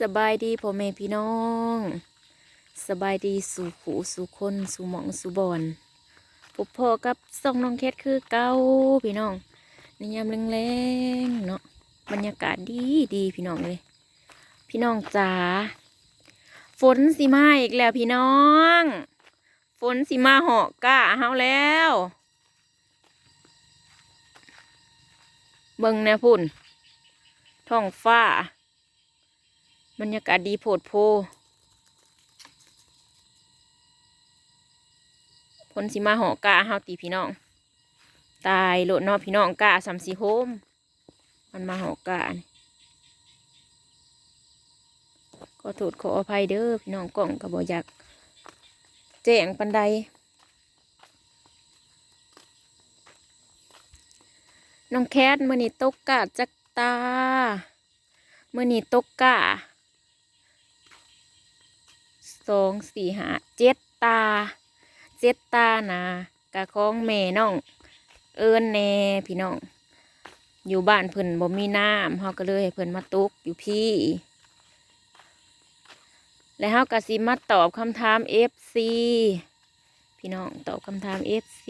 สบายดีพ่อแม่พี่น้อง สบายดีสู่หูสู่คนสู่หมองสู่บอนพบพ่อกับส่องน้องแคทคือเก้าพี่น้องในยามแรงๆเนาะบรรยากาศดีดีพี่น้องเลย พี่น้องจ๋าฝนสิมาอีกแล้วพี่น้อง ฝนสิมาเหาะก้าเฮาแล้วเบิ่งนะพุ่นท้องฟ้า บรรยากาศดีโพดโพผลสิมาหอกาเฮาตีพี่น้อง ตายโลดนอพี่น้องกาสามสีโฮม มันมาหอกานี่ขอโทษขออภัยเด้อพี่น้องกล่องกับบอยากแจ้งปันใดน้องแคทมื่อนี้ตกกาจักตามื่อนี้ตกกา สองสี่ห้าเจ็ดตาเจ็ดตานะกะของแม่น้อง เอิญแน่พี่น้อง อยู่บ้านเพิ่นบ่มีน้ำเฮาก็เลยให้เพิ่นมาตุกอยู่พี่ และเฮาก็สิมาตอบคำถาม FC พี่น้องตอบคำถาม FC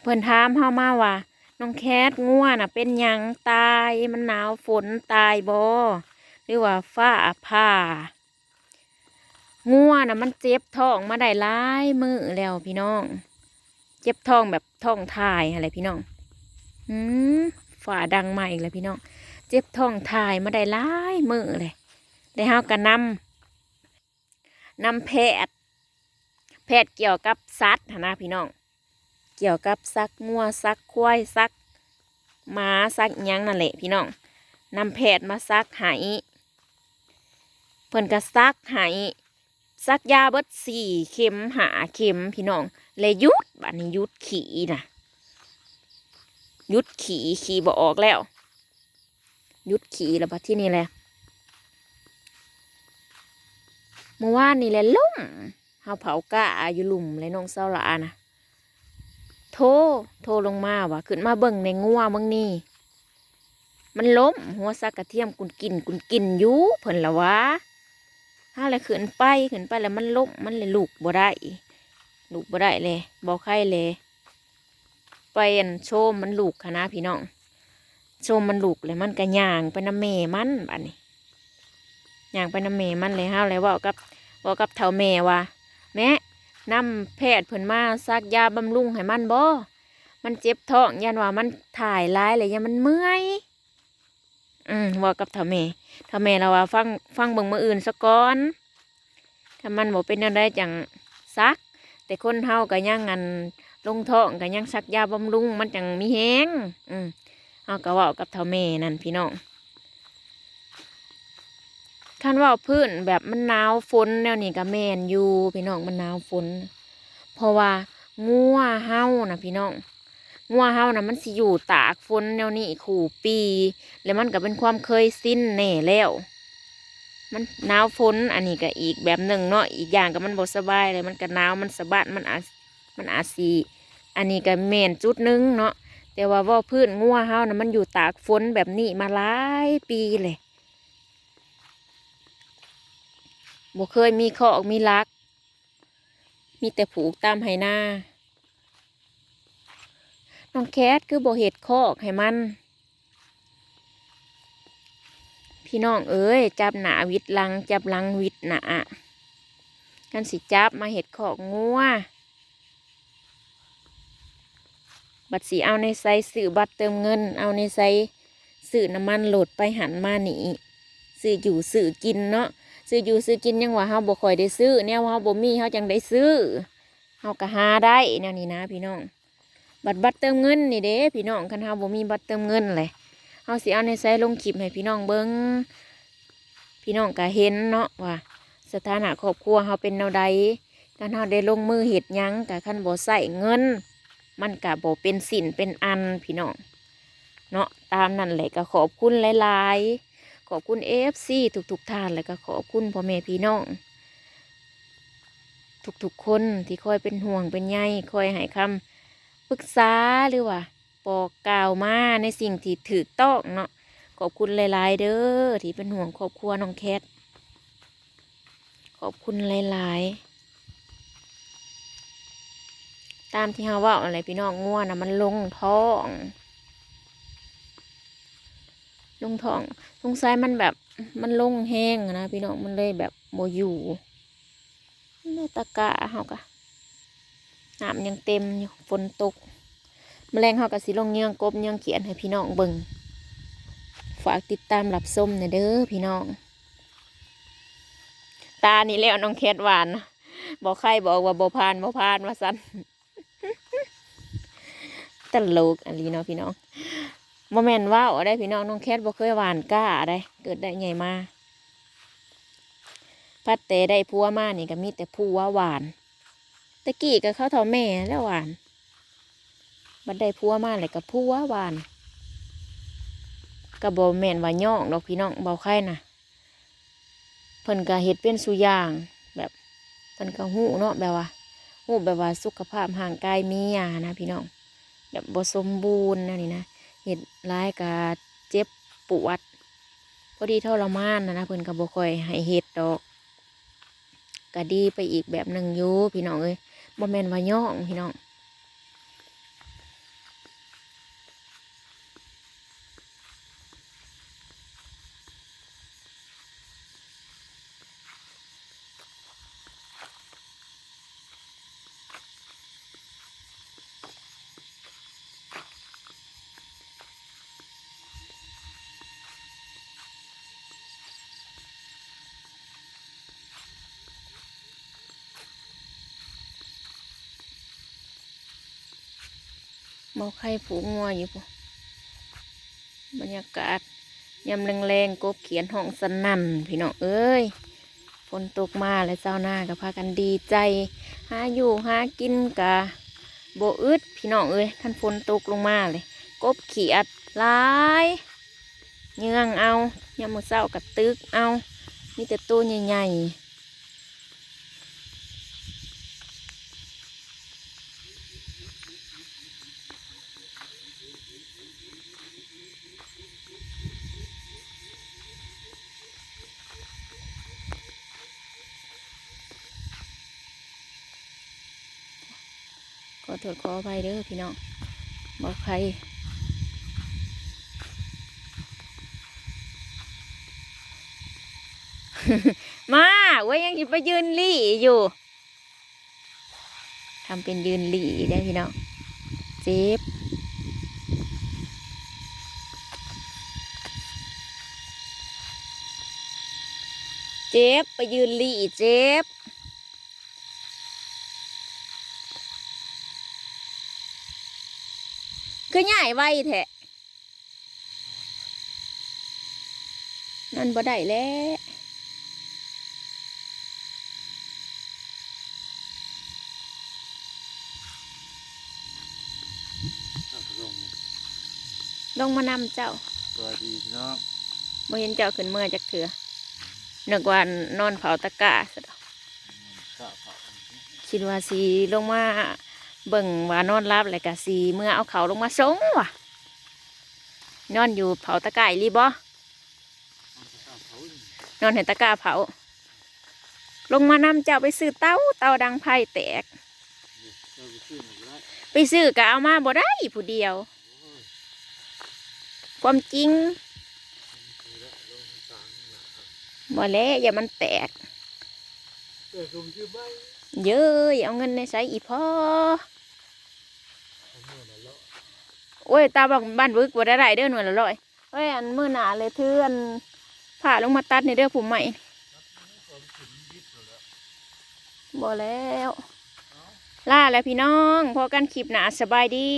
เพิ่นถามเฮามาว่าน้องแคทง่วน่ะ เป็นหยังตายมันหนาวฝนตายบ่ รือว่าฟ้าผ่าง่วน่ะมันเจ็บท้องมาได้หลายมือแล้วพี่น้อง เจ็บท้องแบบท้องถ่ายอะไรพี่น้องอืมฝ่าดังมาอีกแล้วพี่น้อง เจ็บท้องถ่ายมาได้หลายมือเลยได้เฮากันนำนำแพทย์แพทย์เกี่ยวกับสัตว์หั้นะพี่น้อง เกี่ยวกับซักงัวซักควายซักหมาซักยังนั่นแหละพี่น้องนำแพทย์มาซักไห เพิ่นก็ซักไหซักยาเบิดสี่เข็มหาเข็มพี่น้องเลยยุดบัดนี้ยุดขี่นะยุดขี่ขี่บ่ออกแล้ว ยุดขี่แล้วบัดที่นี่แหละเมื่อวานนี่แหละล่มเฮาเผากะอยู่หลุมเลยน้องเศร้าละนะโทโทลงมาว่ะขึ้นมาเบิ่งในงัวเบิ่งนี่มันล้มหัวซักกระเทียมกุนกินกุนกินอยู่เพิ่นละวะ ถ้าอะไรขึ้นไปขึ้นไปแล้วมันล้มมันเลยลูกบ่ได้ลูกบ่ได้เลยบ่ไข่เลยไปอันโชมมันลูกค่ะนะพี่น้องโชมมันลูกเลยมันก็ย่างไปน้ำเมมันบัดนี้ย่างไปน้ำเมมันเลยห้าวเลยว่ากับว่ากับเท่าแม่ว่าแม่นำแพทย์เพิ่นมาซักยาบำรุงให้มันบ่มันเจ็บท้องยันว่ามันถ่ายร้ายเลยยันมันเมื่อย อืมว่ากับท่าแม่ท่าแม่เราว่าฟังฟังเบิ่งมืออื่นสะก่อนถ้ามันบ่เป็นอะไรจังซัก แต่คนเฮาก็ยังงันลงท้องก็ยังซักยาบำรุงมันจังมีแฮงอืมเฮาก็ว้ากับท่าแม่นั่นพี่น้องท่านว่าพื้นแบบมันหนาวฝนแนวนี้ก็แมนอยู่พี่น้องมันหนาวฝน เพราะว่างัวเฮานะพี่น้อง งัวเฮานะมันสิอยู่ตากฝนแนวนี้ขู่ปี แล้วมันก็เป็นความเคยสิ้นแน่แล้ว มันหนาวฝนอันนี้ก็อีกแบบหนึ่งเนาะอีกอย่างก็มันบสบายเลยมันก็หนาวมันสะบัดมันอามันอาจสีอันนี้ก็แมนจุดหนึงเนาะแต่ว่าว่าพื้นงัวเฮานะมันอยู่ตากฝนแบบนี้มาหลายปีเลยบ่เคยมีคอกมีลัก มีแต่ผูกตามไหหน้า น้องแคทคือบ่เห็ดคอกให้มัน พี่น้องเอ้ยจับหนาวิดลัง จับลังวิดหนากันสิจับมาเห็ดคอกงัวบัตรสีเอาในไซสื่อบัตรเติมเงิน เอาในไซสื่อน้ำมันโหลดไปหันมาหนีสื่ออยู่สื่อกินเนาะซื้ออยู่ซื้อกินยังว่าเฮาบ่ค่อยได้ซื้อแนวเฮาบ่มีเฮาจังได้ซื้อเฮาก็หาได้แนวนี้นะพี่น้อง บัตรบัตรเติมเงินนี่เด้พี่น้องคันเฮาบ่มีบัตรเติมเงินเลยเฮาสิเอาในไซลงคลิปให้พี่น้องเบิ่งพี่น้องก็เห็นเนาะว่า สถานะครอบครัวเฮาเป็นแนวใดการเฮาได้ลงมือเฮ็ดหยังก็คันบ่ใส่เงิน มันก็บ่เป็นสินเป็นอันพี่น้องเนาะตามนั่นแหละก็ขอบคุณหลายๆ ขอบคุณเอฟซีทุกๆทท่านแล้วก็ขอบคุณพ่อแม่พี่น้องทุกๆคนที่คอยเป็นห่วงเป็นใยคอยให้คำ ปรึกษาหรือว่าบอกกล่าวมาในสิ่งที่ถูกต้องเนาะขอบคุณหลายๆ เด้อที่เป็นห่วงครอบครัวน้องแคทขอบคุณหลายๆ ตามที่เฮาว่าอะไรพี่น้องง่วนะมันลงท้องลงท้องสงสัยมันแบบมันลงแห้งนะพี่น้องมันเลยแบบโมอยู่ในตะกะเฮากะ น้ำยังเต็มอยู่ฝนตกแมลงเฮากะสิลงเยื่องกบเยื่องเขียนให้พี่น้องเบิ่งฝากติดตามรับส้มหน่อยเด้อพี่น้อง ตานี่แล้วน้องแคทหวานบอกใครบอกว่าบ่พานบ่พานว่าสั้นตลกอันนี้เนาะพี่น้องโมเมนว่าวได้พี่น้องน้องแคทบ่เคยหวานกล้าได้เกิดได้ไงมาพัดเตได้ผัวมานี่ก็มีแต่ผัวหวาน ตะกี้ก็เข้าเท่าแม่แล้วหวาน บัดได้ผัวมาเลยกับผัวหวานกับบแม่นว่าย่องดอกพี่น้องเบาไข่นะเพิ่นก็เฮ็ดเป็นสุยาง แบบเพิ่นก็หู้เนาะแบบว่าหู้แบบว่าสุขภาพห่างกายมียานะพี่น้องแบบบสมบูรณ์นะนี่นะเฮ็ดร้ายก็เจ็บปวดพอดีทรมานนะนะเพิ่นก็บ่ค่อยให้เฮ็ดดอกก็ดีไปอีกแบบหนึ่งอยู่พี่น้องเอ้ย บ่แม่นว่าย่องพี่น้อง เมาไข่ผูงัวอยู่ปุ๊บรรยากาศยำแรงๆกบเขียนห้องสนั่นพี่น้องเอ้ยฝนตกมาแล้วเจ้าหน้าก็พากันดีใจ หาอยู่หากินกะโบอึดพี่น้องเอ้ยท่านฝนตกลงมาเลย กบเขียดลายเยื่องเอายามมือเศร้ากับตึกเอามีแต่ตัวใหญ่ๆ โทษขออภัยเด้อพี่น้องบอกใครมาเว้ยยังไปยืนหลี่อยู่ทำเป็นยืนหลี่ได้พี่น้องเจ็บเจ็บไปยืนหลี่เจ็บ คือใหญ่ไวแท้นั่นบ่ได้แล้วครับลงลงมานำเจ้าสวัสดีพี่น้องบ่เห็นเจ้าขึ้นเมื่อจักเถื่อนึกว่านอนเผาตะกร้าซะดอกกะเผาคิดว่าสีลงมา เบิ่งว่านอนรับแล้วก็สีเมื่อเอาเขาลงมาสงว่ะ นอนอยู่เผาตะกร้าอีหลีบ่นอนเห็นตะกร้าเผา ลงมานำเจ้าไปซื้อเต้าเต้าดังไพ่แตก ไปซื้อก็เอามาบ่ได้ผู้เดียว ความจริงบ่แล้วอย่ามันแตกเกิดลงชื่อย้ยเอาเงินในใส่อีพ่อ โอ้ยตาบอกบ้านบึกบ่ได้ไรเด้อหน่วยละร้อยเอ้ยอันมื้อหนาเลยเทือนผ่าลงมาตัดในเด้อผมใหม่บ่แล้วล่าแล้วพี่น้องพอกันคลิปหนาสบายดี